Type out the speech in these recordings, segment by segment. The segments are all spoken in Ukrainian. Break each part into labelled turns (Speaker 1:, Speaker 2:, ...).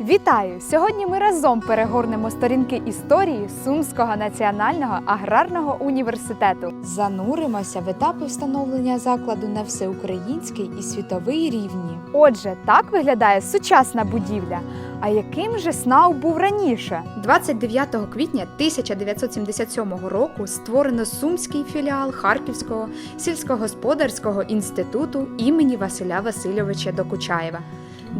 Speaker 1: Вітаю! Сьогодні ми разом перегорнемо сторінки історії Сумського національного аграрного університету.
Speaker 2: Зануримося в етапи встановлення закладу на всеукраїнський і світовий рівні.
Speaker 1: Отже, так виглядає сучасна будівля. А яким же СНАУ був раніше? 29 квітня 1977 року створено сумський філіал Харківського сільськогосподарського інституту імені Василя Васильовича Докучаєва.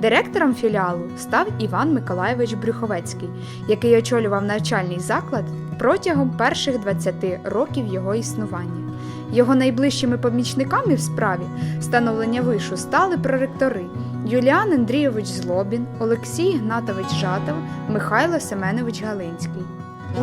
Speaker 1: Директором філіалу став Іван Миколайович Брюховецький, який очолював навчальний заклад протягом перших 20 років його існування. Його найближчими помічниками в справі встановлення вишу стали проректори Юліан Андрійович Злобін, Олексій Гнатович Жатов, Михайло Семенович Галинський.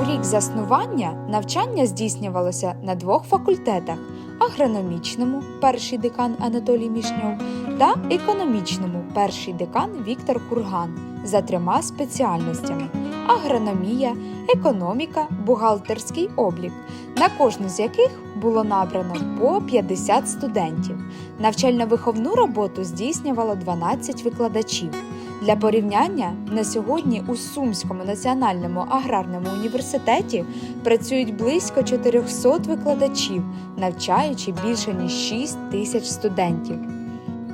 Speaker 2: У рік заснування навчання здійснювалося на двох факультетах: агрономічному перший декан Анатолій Мішньов та економічному перший декан Віктор Курган за трьома спеціальностями: агрономія, економіка, бухгалтерський облік, на кожну з яких було набрано по 50 студентів. Навчально-виховну роботу здійснювало 12 викладачів. Для порівняння на сьогодні у Сумському національному аграрному університеті працюють близько 400 викладачів, навчаючи більше ніж 6 тисяч студентів.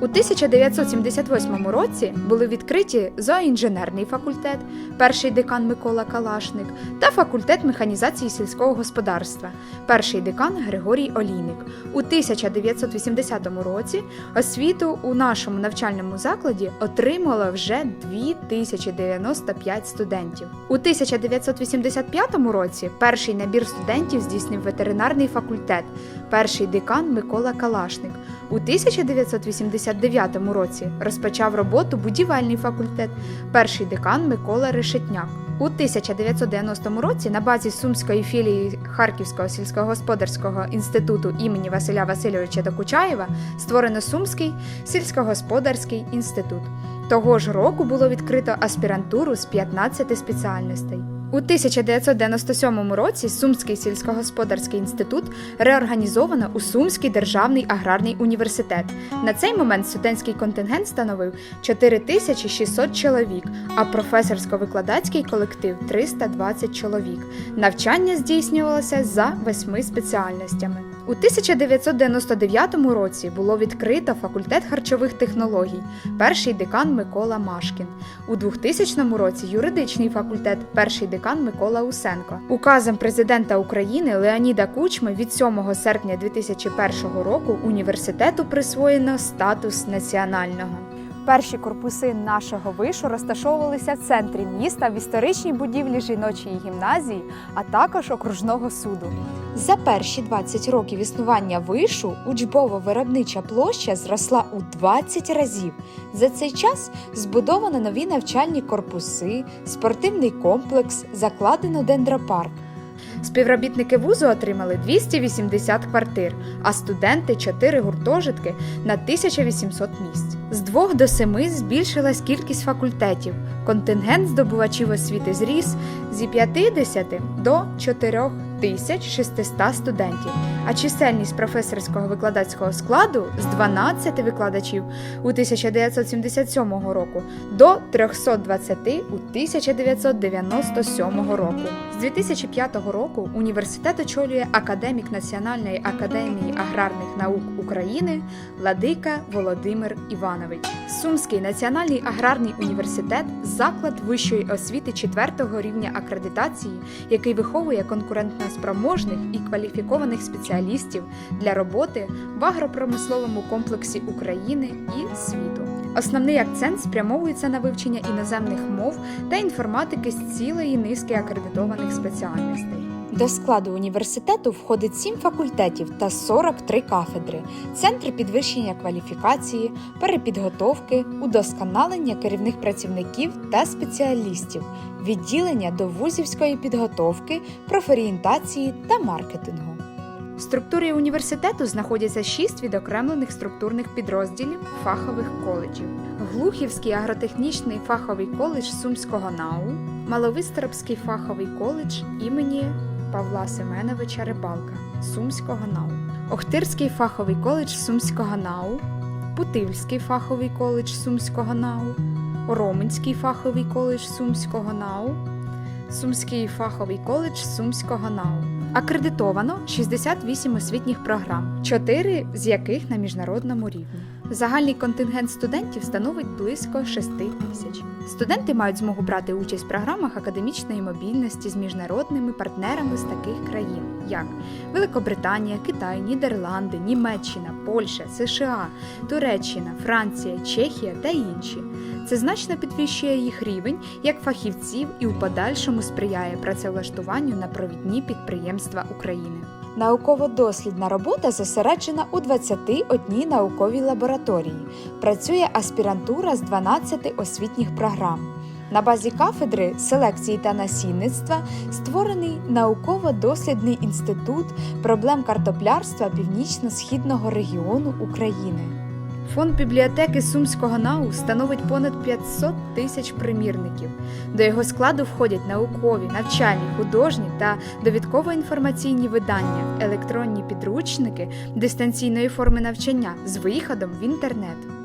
Speaker 1: У 1978 році були відкриті зооінженерний факультет, перший декан Микола Калашник та факультет механізації сільського господарства, перший декан Григорій Олійник. У 1980 році освіту у нашому навчальному закладі отримало вже 2095 студентів. У 1985 році перший набір студентів здійснив ветеринарний факультет, перший декан Микола Калашник. У 1989 році розпочав роботу будівельний факультет, перший декан Микола Решетняк. У 1990 році на базі сумської філії Харківського сільськогосподарського інституту імені Василя Васильовича Докучаєва створено Сумський сільськогосподарський інститут. Того ж року було відкрито аспірантуру з 15 спеціальностей. У 1997 році Сумський сільськогосподарський інститут реорганізовано у Сумський державний аграрний університет. На цей момент студентський контингент становив 4600 чоловік, а професорсько-викладацький колектив 320 чоловік. Навчання здійснювалося за восьми спеціальностями. У 1999 році було відкрито факультет харчових технологій, перший декан Микола Машкін. У 2000 році юридичний факультет, перший декан Микола Усенко. Указом президента України Леоніда Кучми від 7 серпня 2001 року університету присвоєно статус національного. Перші корпуси нашого вишу розташовувалися в центрі міста в історичній будівлі жіночої гімназії, а також окружного суду.
Speaker 2: За перші 20 років існування вишу учбово-виробнича площа зросла у 20 разів. За цей час збудовано нові навчальні корпуси, спортивний комплекс, закладено дендропарк.
Speaker 1: Співробітники вузу отримали 280 квартир, а студенти 4 гуртожитки на 1800 місць. З 2 до 7 збільшилась кількість факультетів. Контингент здобувачів освіти зріс зі 50 до 4600 студентів, а чисельність професорського викладацького складу з 12 викладачів у 1977 року до 320 у 1997 року. З 2005 року університет очолює академік Національної академії аграрних наук України Ладика Володимир Іванович. Сумський національний аграрний університет заклад вищої освіти 4-го рівня акредитації, який виховує конкурентноспроможних і кваліфікованих спеціалістів для роботи в агропромисловому комплексі України і світу. Основний акцент спрямовується на вивчення іноземних мов та інформатики з цілої низки акредитованих спеціальностей.
Speaker 2: До складу університету входить 7 факультетів та 43 кафедри, центри підвищення кваліфікації, перепідготовки, удосконалення керівних працівників та спеціалістів, відділення до вузівської підготовки, профорієнтації та маркетингу.
Speaker 1: В структурі університету знаходяться шість відокремлених структурних підрозділів фахових коледжів: Глухівський агротехнічний фаховий коледж Сумського НАУ, Маловисторопський фаховий коледж імені Павла Семеновича Рибалка Сумського НАУ, Охтирський фаховий коледж Сумського НАУ, Путивльський фаховий коледж Сумського НАУ, Роменський фаховий коледж Сумського НАУ, Сумський фаховий коледж Сумського НАУ. Акредитовано 68 освітніх програм, 4 з яких на міжнародному рівні. Загальний контингент студентів становить близько 6 тисяч. Студенти мають змогу брати участь в програмах академічної мобільності з міжнародними партнерами з таких країн, як Великобританія, Китай, Нідерланди, Німеччина, Польща, США, Туреччина, Франція, Чехія та інші. Це значно підвищує їх рівень як фахівців і у подальшому сприяє працевлаштуванню на провідні підприємства України.
Speaker 2: Науково-дослідна робота зосереджена у 21 науковій лабораторії. Працює аспірантура з 12 освітніх програм. На базі кафедри селекції та насінництва створений науково-дослідний інститут проблем картоплярства північно-східного регіону України.
Speaker 1: Фонд бібліотеки Сумського НАУ становить понад 500 тисяч примірників. До його складу входять наукові, навчальні, художні та довідково-інформаційні видання, електронні підручники дистанційної форми навчання з виходом в інтернет.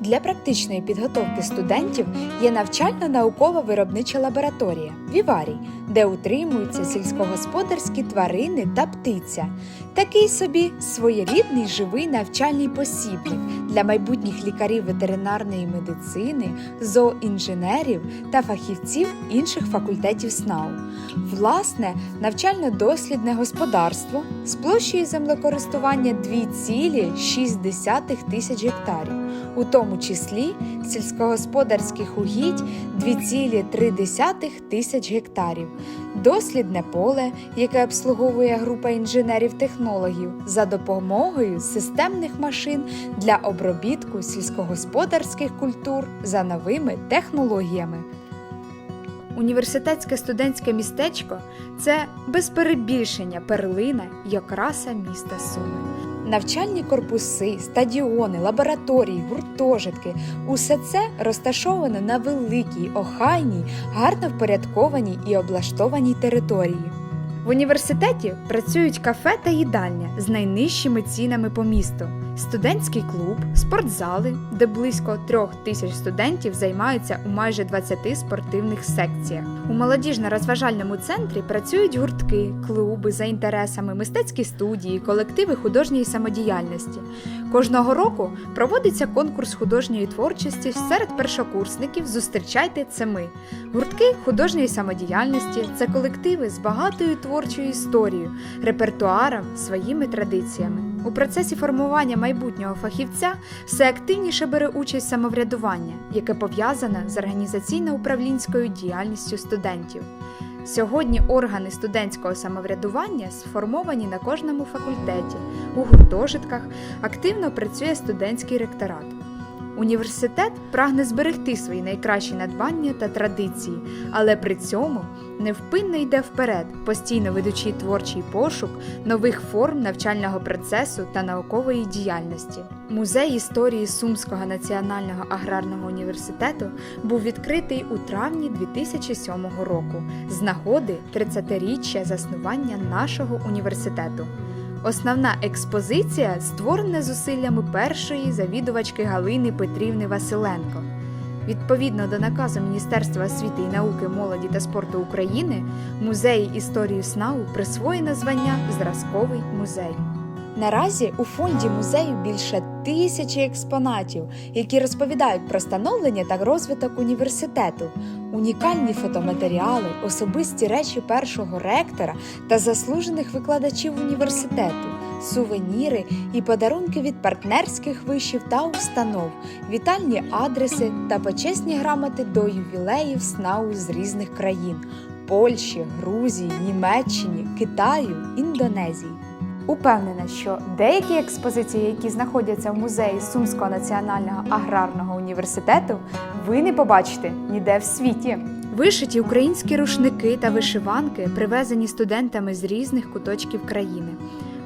Speaker 2: Для практичної підготовки студентів є навчально-наукова виробнича лабораторія Віварій, де утримуються сільськогосподарські тварини та птиця. Такий собі своєрідний живий навчальний посібник для майбутніх лікарів ветеринарної медицини, зооінженерів та фахівців інших факультетів СНАУ. Власне, навчально-дослідне господарство з площею землекористування 2,6 тисяч гектарів у тому числі сільськогосподарських угідь 2,3 тисяч гектарів, дослідне поле, яке обслуговує група інженерів-технологів за допомогою системних машин для обробітку сільськогосподарських культур за новими технологіями.
Speaker 1: Університетське студентське містечко це без перебільшення перлина й окраса міста Суми.
Speaker 2: Навчальні корпуси, стадіони, лабораторії, гуртожитки усе це розташовано на великій, охайній, гарно впорядкованій і облаштованій території.
Speaker 1: В університеті працюють кафе та їдальня з найнижчими цінами по місту, студентський клуб, спортзали, де близько трьох тисяч студентів займаються у майже 20 спортивних секціях. У молодіжно-розважальному центрі працюють гуртки, клуби за інтересами, мистецькі студії, колективи художньої самодіяльності. Кожного року проводиться конкурс художньої творчості серед першокурсників Зустрічайте це ми. Гуртки художньої самодіяльності це колективи з багатою творчою історією, репертуаром, своїми традиціями. У процесі формування майбутнього фахівця все активніше бере участь самоврядування, яке пов'язане з організаційно-управлінською діяльністю студентів. Сьогодні органи студентського самоврядування сформовані на кожному факультеті. У гуртожитках активно працює студентський ректорат. Університет прагне зберегти свої найкращі надбання та традиції, але при цьому невпинно йде вперед, постійно ведучи творчий пошук нових форм навчального процесу та наукової діяльності. Музей історії Сумського національного аграрного університету був відкритий у травні 2007 року з нагоди 30-річчя заснування нашого університету. Основна експозиція створена зусиллями першої завідувачки Галини Петрівни Василенко. Відповідно до наказу Міністерства освіти і науки, молоді та спорту України, музеї історії СНАУ присвоєно звання Зразковий музей.
Speaker 2: Наразі у фонді музею більше тисячі експонатів, які розповідають про становлення та розвиток університету, унікальні фотоматеріали, особисті речі першого ректора та заслужених викладачів університету, сувеніри і подарунки від партнерських вишів та установ, вітальні адреси та почесні грамоти до ювілеїв СНАУ з різних країн Польщі, Грузії, Німеччині, Китаю, Індонезії.
Speaker 1: Упевнена, що деякі експозиції, які знаходяться в музеї Сумського національного аграрного університету, ви не побачите ніде в світі. Вишиті українські рушники та вишиванки привезені студентами з різних куточків країни.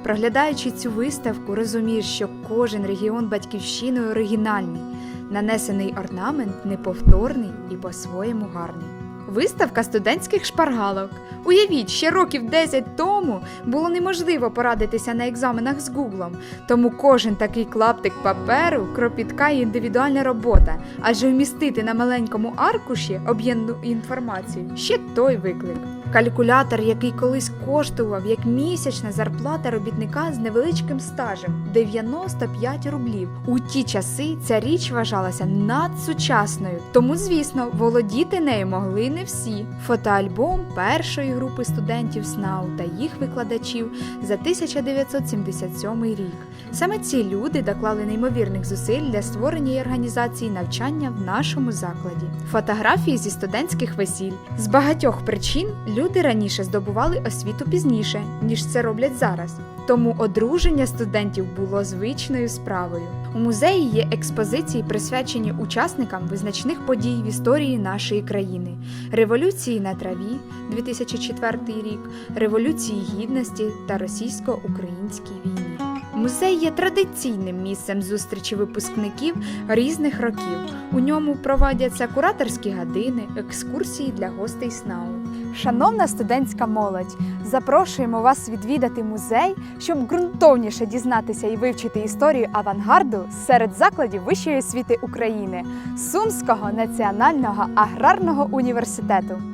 Speaker 1: Проглядаючи цю виставку, розумієш, що кожен регіон батьківщини оригінальний, нанесений орнамент неповторний і по-своєму гарний. Виставка студентських шпаргалок. Уявіть, ще років 10 тому було неможливо порадитися на екзаменах з Гуглом, тому кожен такий клаптик паперу кропітка і індивідуальна робота, адже вмістити на маленькому аркуші об'ємну інформацію ще той виклик. Калькулятор, який колись коштував як місячна зарплата робітника з невеличким стажем 95 рублів. У ті часи ця річ вважалася надсучасною, тому, звісно, володіти нею могли не всі. Фотоальбом першої групи студентів СНАУ та їх викладачів за 1977 рік. Саме ці люди доклали неймовірних зусиль для створення і організації навчання в нашому закладі. Фотографії зі студентських весіль з багатьох причин люди раніше здобували освіту пізніше, ніж це роблять зараз. Тому одруження студентів було звичною справою. У музеї є експозиції, присвячені учасникам визначних подій в історії нашої країни: Революції на траві 2004 рік, Революції Гідності та російсько-українській війні. Музей є традиційним місцем зустрічі випускників різних років. У ньому проводяться кураторські години, екскурсії для гостей СНАУ.
Speaker 2: Шановна студентська молодь, запрошуємо вас відвідати музей, щоб ґрунтовніше дізнатися і вивчити історію авангарду серед закладів вищої освіти України Сумського національного аграрного університету.